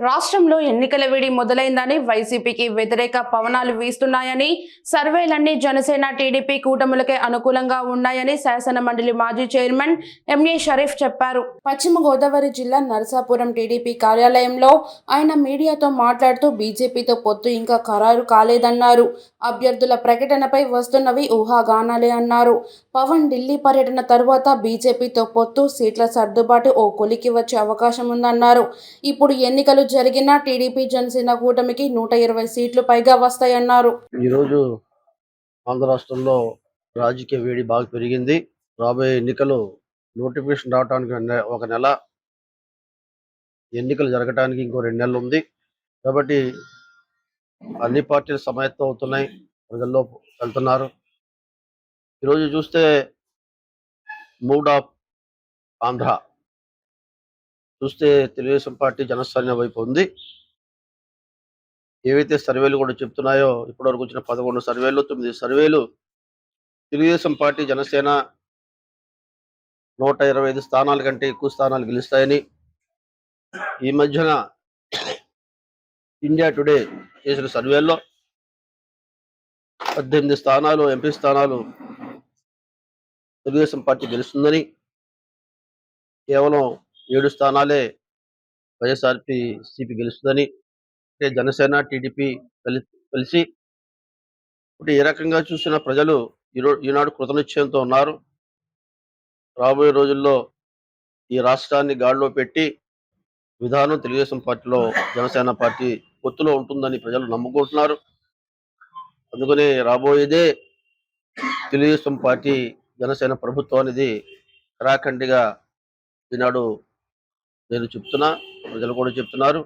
రాష్ట్రంలో ఎన్నికల వేడి మొదలైందని వైసీపీకి వ్యతిరేక పవనాలు వీస్తున్నాయని సర్వేలన్నీ జనసేన టీడీపీ కూటములకే అనుకూలంగా ఉన్నాయని శాసన మండలి మాజీ చైర్మన్ ఎంఏ షరీఫ్ చెప్పారు. పశ్చిమ గోదావరి జిల్లా నరసాపురం టీడీపీ కార్యాలయంలో ఆయన మీడియాతో మాట్లాడుతూ బీజేపీతో పొత్తు ఇంకా ఖరారు కాలేదన్నారు. అభ్యర్థుల ప్రకటనపై వస్తున్నవి ఊహాగానాలే అన్నారు. పవన్ ఢిల్లీ పర్యటన తరువాత బీజేపీతో పొత్తు సీట్ల సర్దుబాటు ఓ కొలికి వచ్చే అవకాశం ఉందన్నారు ఇప్పుడు ఎన్నికలు జరిగిన టీడీపీ జనసేన కూటమికి నూట ఇరవై సీట్లు పైగా వస్తాయన్నారు. ఈరోజు ఆంధ్ర రాష్ట్రంలో రాజకీయ వేడి బాగా పెరిగింది. రాబోయే ఎన్నికలు నోటిఫికేషన్ రావడానికి ఒక నెల ఎన్నికలు జరగడానికి ఇంకో రెండు నెలలు ఉంది. కాబట్టి అన్ని పార్టీలు సమాయత్తం అవుతున్నాయి. ప్రజల్లో వెళ్తున్నారు. ఈరోజు చూస్తే మూడ్ ఆఫ్ ఆంధ్ర. చూస్తే తెలుగుదేశం పార్టీ జనసేన వైపు ఉంది. ఏవైతే సర్వేలు కూడా చెప్తున్నాయో ఇప్పటివరకు వచ్చిన పదకొండు సర్వేలు తొమ్మిది సర్వేలు తెలుగుదేశం పార్టీ జనసేన నూట ఇరవై ఐదు స్థానాల కంటే ఎక్కువ స్థానాలు గెలుస్తాయని ఈ మధ్యన ఇండియా టుడే చేసిన సర్వేల్లో పద్దెనిమిది స్థానాలు ఎంపీ స్థానాలు తెలుగుదేశం పార్టీ గెలుస్తుందని కేవలం ఏడు స్థానాలే వైఎస్ఆర్పి సిపి గెలుస్తుందని అంటే జనసేన టీడీపీ కలి కలిసి ఇప్పుడు ఏ రకంగా చూసిన ప్రజలు ఈరో ఈనాడు కృతనిశ్చయంతో ఉన్నారు. రాబోయే రోజుల్లో ఈ రాష్ట్రాన్ని గాడిలో పెట్టి విధానం తెలుగుదేశం పార్టీలో జనసేన పార్టీ పొత్తులో ఉంటుందని ప్రజలు నమ్ముకుంటున్నారు. అందుకనే రాబోయేదే తెలుగుదేశం పార్టీ జనసేన ప్రభుత్వం అనేది కరాఖండిగా ఈనాడు నేను చెప్తున్నా ప్రజలు కూడా చెప్తున్నారు.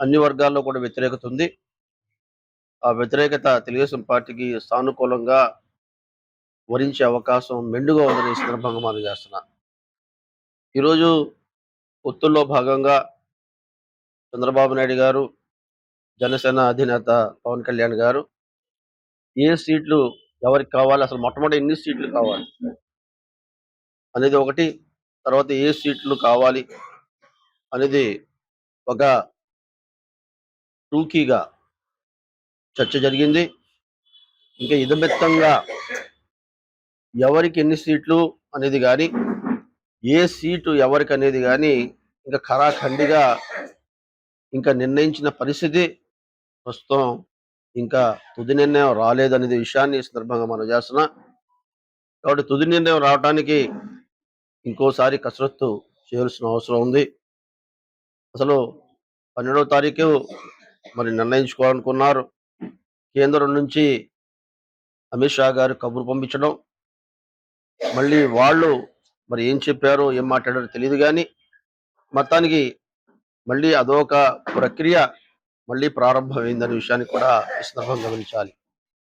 అన్ని వర్గాల్లో కూడా వ్యతిరేకత ఉంది. ఆ వ్యతిరేకత తెలుగుదేశం పార్టీకి సానుకూలంగా వరించే అవకాశం మెండుగా ఉందని సందర్భంగా మనం చేస్తున్నా. ఈరోజు ఒత్తుల్లో భాగంగా చంద్రబాబు నాయుడు గారు జనసేన అధినేత పవన్ కళ్యాణ్ గారు ఏ సీట్లు ఎవరికి కావాలి? అసలు మొట్టమొదటి ఎన్ని సీట్లు కావాలి? అనేది ఒకటి. తర్వాత ఏ సీట్లు కావాలి అనేది ఒక టూకీగా చర్చ జరిగింది. ఇంకా ఇదమిత్తంగా ఎవరికి ఎన్ని సీట్లు అనేది కానీ ఏ సీటు ఎవరికి అనేది కానీ ఇంకా ఖరాఖండిగా ఇంకా నిర్ణయించిన పరిస్థితి ప్రస్తుతం ఇంకా తుది నిర్ణయం రాలేదనేది విషయాన్ని ఈ సందర్భంగా మనం చేస్తున్నా. కాబట్టి తుది నిర్ణయం రావడానికి ఇంకోసారి కసరత్తు చేయాల్సిన అవసరం ఉంది. అసలు పన్నెండవ తారీఖు మరి నిర్ణయించుకోవాలనుకున్నారు. కేంద్రం నుంచి అమిత్ షా గారు కబురు పంపించడం. మళ్ళీ వాళ్ళు మరి ఏం చెప్పారో ఏం మాట్లాడారో తెలియదు కానీ మొత్తానికి మళ్ళీ అదొక ప్రక్రియ మళ్ళీ ప్రారంభమైందనే విషయాన్ని కూడా ఈ సందర్భం గమనించాలి.